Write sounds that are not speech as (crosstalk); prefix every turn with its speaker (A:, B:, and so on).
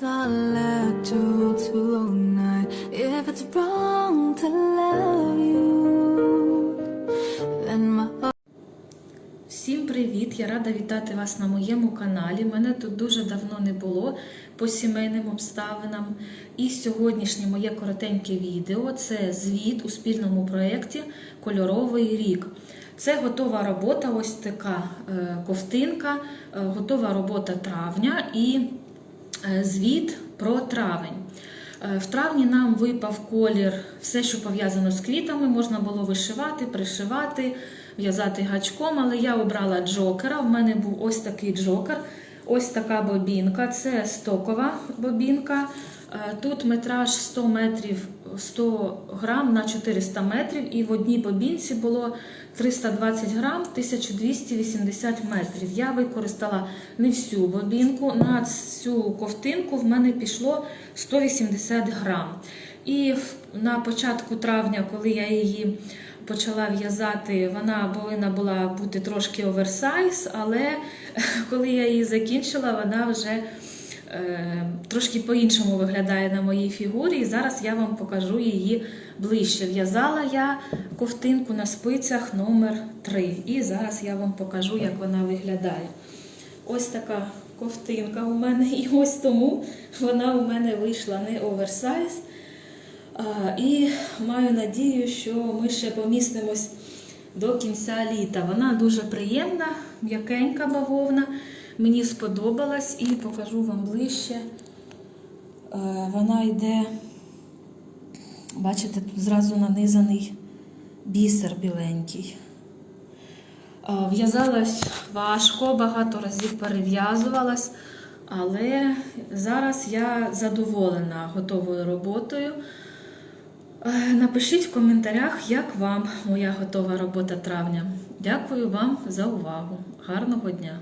A: solitude tonight. If it's wrong to love you, then my.
B: Всім привіт! Я рада вітати вас на моєму каналі. Мене тут дуже давно не було по сімейним обставинам. І сьогоднішнє моє коротеньке відео це звіт у спільному проєкті Кольоровий рік. Це готова робота, ось така е, ковтинка, е, готова робота травня і е, звіт про травень. В травні нам випав колір, все, що пов'язано з квітами, можна було вишивати, пришивати, в'язати гачком, але я обрала джокера. В мене був ось такий джокер, ось така бобінка. Це стокова бобінка. Е, Тут метраж 100 метрів 100 грам на 400 метрів, і в одній бобінці було 320 грам 1280 метрів. Я використала не всю бобінку. На цю ковтинку в мене пішло 180 грам. І на початку травня, коли я її почала в'язати, вона повинна була бути трошки оверсайз, але (laughs) коли я її закінчила, вона вже трошки по-іншому виглядає на моїй фігурі. І зараз я вам покажу її ближче. В'язала я ковтинку на спицях номер 3 І зараз я вам покажу, як вона виглядає. Ось така ковтинка у мене, і ось тому вона у мене вийшла не оверсайз. І маю надію, що ми ще помістимось до кінця літа. Вона дуже приємна, м'якенька бавовна. Мені сподобалась і покажу вам ближче. Е, Вона йде, бачите, тут зразу нанизаний бісер біленький. Е, В'язалась важко, багато разів перев'язувалась, але зараз я задоволена готовою роботою. Е, Напишіть в коментарях, як вам моя готова робота травня. Дякую вам за увагу. Гарного дня!